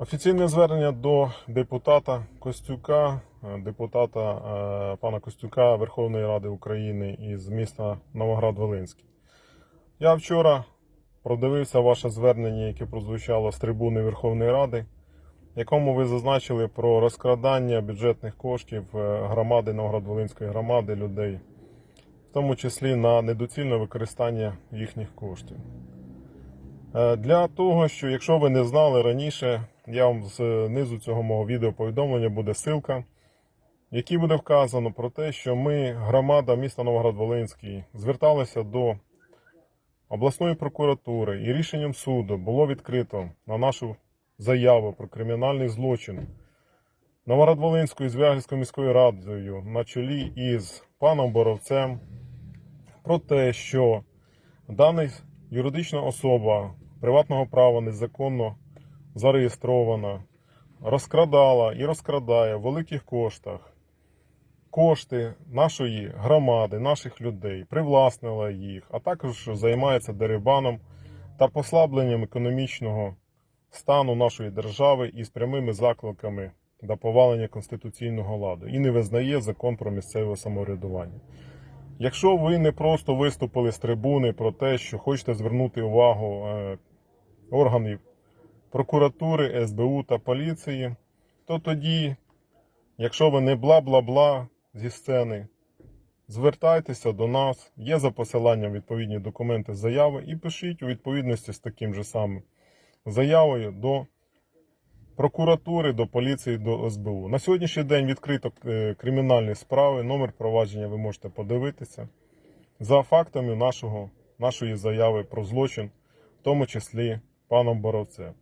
Офіційне звернення до депутата Костюка, е, депутата е, пана Костюка Верховної Ради України із міста Новоград-Волинський. Я вчора продивився ваше звернення, яке прозвучало з трибуни Верховної Ради, в якому ви зазначили про розкрадання бюджетних коштів е, громади Новоград-Волинської громади людей, в тому числі на недоцільне використання їхніх коштів. Для того, що якщо ви не знали раніше, я вам знизу цього мого відео повідомлення буде ссылка, в якій буде вказано про те, що ми, громада міста Новоград-Волинський, зверталися до обласної прокуратури і рішенням суду було відкрито на нашу заяву про кримінальний злочин Новоград-Волинською Звягільською міською радою на чолі із паном Боровцем про те, що Дана юридична особа приватного права незаконно зареєстрована, розкрадала і розкрадає в великих коштах кошти нашої громади, наших людей, привласнила їх, а також займається дерибаном та послабленням економічного стану нашої держави із прямими закликами до повалення конституційного ладу і не визнає закон про місцеве самоврядування. Якщо ви не просто виступили з трибуни про те, що хочете звернути увагу е, органів прокуратури, СБУ та поліції, то тоді, якщо ви не бла-бла-бла зі сцени, звертайтеся до нас, є за посиланням відповідні документи заяви і пишіть у відповідності з таким же самим заявою до прокуратури, до поліції, до СБУ. На сьогоднішній день відкрито е, кримінальні справи, номер провадження ви можете подивитися за фактами нашого, нашої заяви про злочин, в тому числі паном Боровцем.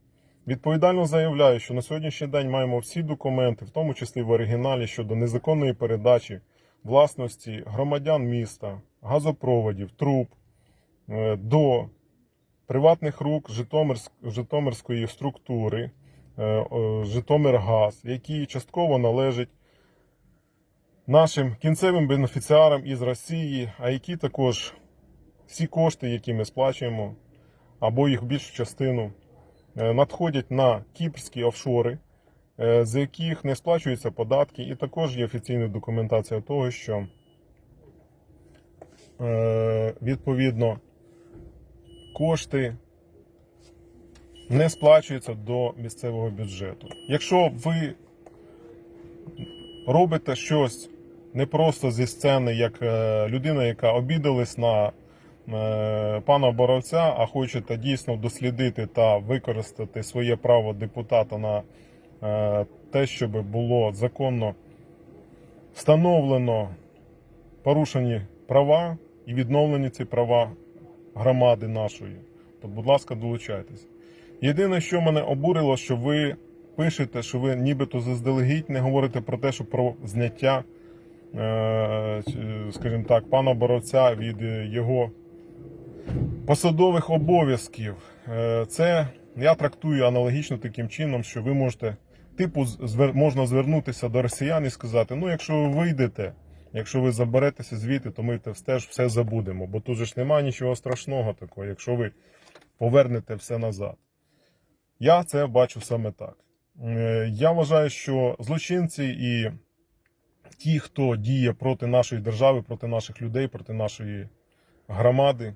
Відповідально заявляю, що на сьогоднішній день маємо всі документи, в тому числі в оригіналі, щодо незаконної передачі власності громадян міста, газопроводів, труб е, до приватних рук Житомирськ- Житомирської структури е, Житомиргаз, які частково належать нашим кінцевим бенефіціарам із Росії, а які також всі кошти, які ми сплачуємо, або їх більшу частину, надходять на кіпрські офшори, е, з яких не сплачуються податки, і також є офіційна документація того, що е, відповідно кошти не сплачуються до місцевого бюджету. Якщо ви робите щось не просто зі сцени, як е, людина, яка обідалась на е, пана Боровця, а хочете дійсно дослідити та використати своє право депутата на е, те, щоб було законно встановлено порушені права і відновлені ці права громади нашої, то, будь ласка, долучайтесь. Єдине, що мене обурило, що ви пишете, що ви нібито заздалегідь не говорите про те, що про зняття, е, скажімо так, пана Боровця від е, його посадових обов'язків. Е, Це я трактую аналогічно таким чином, що ви можете, типу, можна звернутися до росіян і сказати: ну, якщо ви вийдете, якщо ви заберетеся звідти, то ми те теж все забудемо. Бо тут же ж немає нічого страшного такого, якщо ви повернете все назад. Я це бачу саме так. Е, Я вважаю, що злочинці і ті, хто діє проти нашої держави, проти наших людей, проти нашої громади,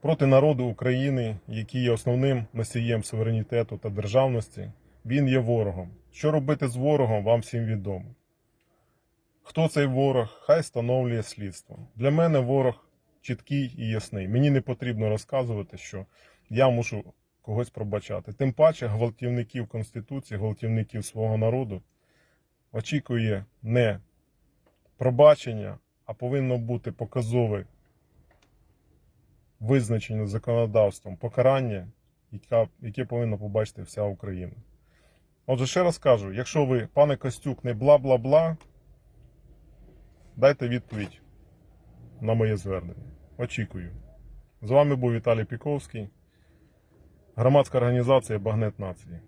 проти народу України, який є основним носієм суверенітету та державності, він є ворогом. Що робити з ворогом, вам всім відомо. Хто цей ворог, хай встановлює слідство. Для мене ворог чіткий і ясний. Мені не потрібно розказувати, що я мушу когось пробачати. Тим паче гвалтівників Конституції, гвалтівників свого народу очікує не пробачення, а повинно бути показове визначене законодавством покарання, яке повинна побачити вся Україна. Отже, ще раз кажу: якщо ви, пане Костюк, не бла-бла-бла, дайте відповідь на моє звернення. Очікую. З вами був Віталій Піковський, громадська організація Багнет Нації.